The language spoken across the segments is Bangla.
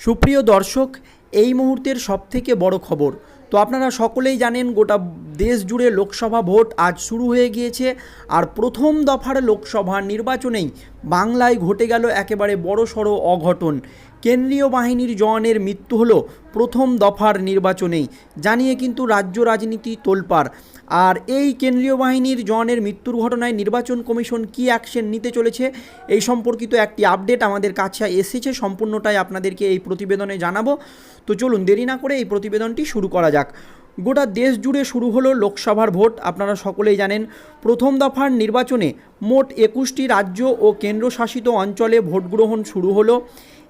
সুপ্রিয় দর্শক, এই মুহূর্তের সবথেকে বড় খবর। তো আপনারা সকলেই জানেন, গোটা দেশ জুড়ে লোকসভা ভোট আজ শুরু হয়ে গিয়েছে আর প্রথম দফার লোকসভা নির্বাচনেই বাংলায় ঘটে গেল একেবারে বড়সড় অঘটন। কেন্দ্রীয় বাহিনীর জওয়ানের মৃত্যু হলো প্রথম দফার নির্বাচনেই। জানিয়ে কিন্তু রাজ্য রাজনীতি তোলপাড়। আর এই কেন্দ্রীয় বাহিনীর জওয়ানের মৃত্যুর ঘটনায় নির্বাচন কমিশন কী অ্যাকশন নিতে চলেছে, এই সম্পর্কিত একটি আপডেট আমাদের কাছে এসেছে, সম্পূর্ণটাই আপনাদেরকে এই প্রতিবেদনে জানাব। তো চলুন দেরি না করে এই প্রতিবেদনটি শুরু করা যাক। গোটা দেশ জুড়ে শুরু হলো লোকসভার ভোট, আপনারা সকলেই জানেন, প্রথম দফার নির্বাচনে মোট একুশটি রাজ্য ও কেন্দ্রশাসিত অঞ্চলে ভোট গ্রহণ শুরু হলো।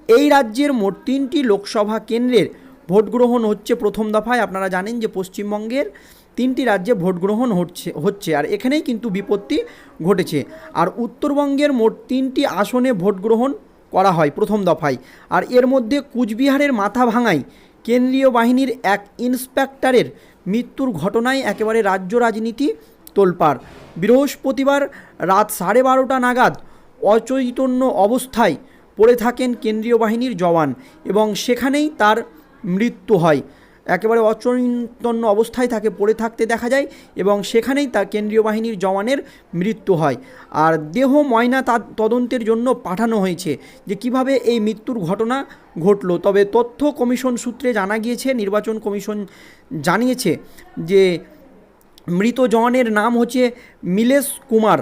এই রাজ্যের মোট তিনটি লোকসভা কেন্দ্রের ভোট গ্রহণ হচ্ছে প্রথম দফায়, আপনারা জানেন যে পশ্চিমবঙ্গের তিনটি রাজ্যে ভোট গ্রহণ হচ্ছে হচ্ছে আর এখানেই কিন্তু বিপত্তি ঘটেছে। আর উত্তরবঙ্গের মোট তিনটি আসনে ভোট গ্রহণ করা হয় প্রথম দফায়। আর এর মধ্যে কুচবিহারের মাথা ভাঙায় কেন্দ্রীয় বাহিনীর এক ইন্সপেক্টরের মৃত্যুর ঘটনায় একেবারে রাজ্য রাজনীতি তোলপাড়। বৃহস্পতিবার রাত সাড়ে বারোটা নাগাদ অচৈতন্য অবস্থায় পড়ে থাকেন কেন্দ্রীয় বাহিনীর জওয়ান এবং সেখানেই তার মৃত্যু হয়। একেবারে অচৈতন্য অবস্থায় তাকে পড়ে থাকতে দেখা যায় এবং সেখানেই তা কেন্দ্রীয় বাহিনীর জওয়ানের মৃত্যু হয়। আর দেহ, ময়না তদন্তের জন্য পাঠানো হয়েছে যে কীভাবে এই মৃত্যুর ঘটনা ঘটলো। তবে তথ্য কমিশন সূত্রে জানা গিয়েছে, নির্বাচন কমিশন জানিয়েছে যে মৃত জওয়ানের নাম হচ্ছে মিলেশ কুমার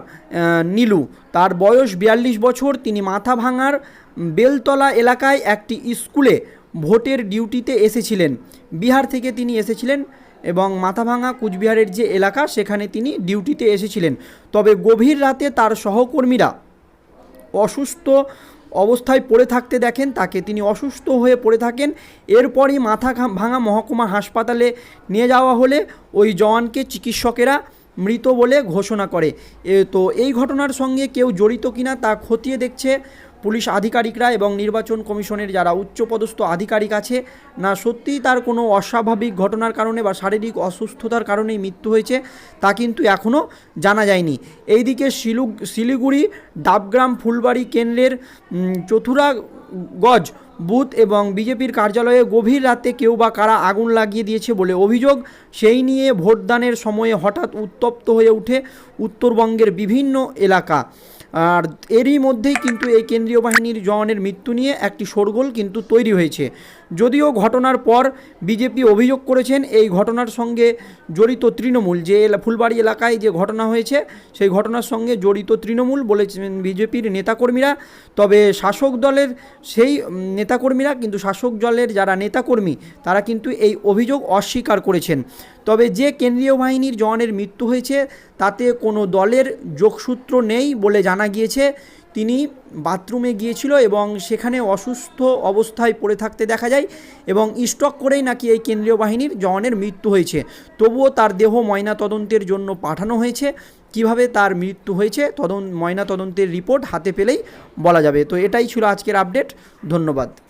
নীলু। তার বয়স বিয়াল্লিশ বছর। তিনি মাথা ভাঙার বেলতলা এলাকায় একটি স্কুলে ভোটের ডিউটিতে এসেছিলেন। বিহার থেকে তিনি এসেছিলেন এবং মাথাভাঙা কুচবিহারের যে এলাকা, সেখানে তিনি ডিউটিতে এসেছিলেন। তবে গভীর রাতে তার সহকর্মীরা অসুস্থ অবস্থায় পড়ে থাকতে দেখেন, তাকে তিনি অসুস্থ হয়ে পড়ে থাকেন। এরপরই মাথা ভাঙা মহকুমা হাসপাতালে নিয়ে যাওয়া হলে ওই জওয়ানকে চিকিৎসকেরা মৃত বলে ঘোষণা করে। তো এই ঘটনার সঙ্গে কেউ জড়িত কিনা তা খতিয়ে দেখছে পুলিশ আধিকারিকরা এবং নির্বাচন কমিশনের যারা উচ্চপদস্থ আধিকারিক আছে, না সত্যিই তার কোনো অস্বাভাবিক ঘটনার কারণে বা শারীরিক অসুস্থতার কারণেই মৃত্যু হয়েছে, তা কিন্তু এখনও জানা যায়নি। এইদিকে শিলু শিলিগুড়ি, ডাবগ্রাম, ফুলবাড়ি কেন্দ্রের চতুরা গজ, বুথ এবং বিজেপির কার্যালয়ে গভীর রাতে কেউ বা কারা আগুন লাগিয়ে দিয়েছে বলে অভিযোগ, সেই নিয়ে ভোটদানের সময়ে হঠাৎ উত্তপ্ত হয়ে ওঠে উত্তরবঙ্গের বিভিন্ন এলাকা। আর এরই মধ্যেই কিন্তু এই কেন্দ্রীয় বাহিনীর জওয়ানের মৃত্যু নিয়ে একটি শোরগোল কিন্তু তৈরি হয়েছে। যদিও ঘটনার পর বিজেপি অভিযোগ করেছেন, এই ঘটনার সঙ্গে জড়িত তৃণমূল, যে ফুলবাড়ি এলাকায় যে ঘটনা হয়েছে, সেই ঘটনার সঙ্গে জড়িত তৃণমূল বলেছেন বিজেপির নেতাকর্মীরা। তবে শাসক দলের সেই নেতাকর্মীরা, কিন্তু শাসক দলের যারা নেতাকর্মী, তারা কিন্তু এই অভিযোগ অস্বীকার করেছেন। তবে যে কেন্দ্রীয় বাহিনীর জওয়ানের মৃত্যু হয়েছে, তাতে কোনো দলের যোগসূত্র নেই বলে জানা গিয়েছে। তিনি বাথরুমে গিয়েছিল এবং সেখানে অসুস্থ অবস্থায় পড়ে থাকতে দেখা যায় এবং স্টক করেই নাকি এই কেন্দ্রীয় বাহিনীর জওয়ানের মৃত্যু হয়েছে। তবুও তার দেহ ময়না তদন্তের জন্য পাঠানো হয়েছে। কীভাবে তার মৃত্যু হয়েছে তদন্ত ময়না তদন্তের রিপোর্ট হাতে পেলেই বলা যাবে। তো এটাই ছিল আজকের আপডেট। ধন্যবাদ।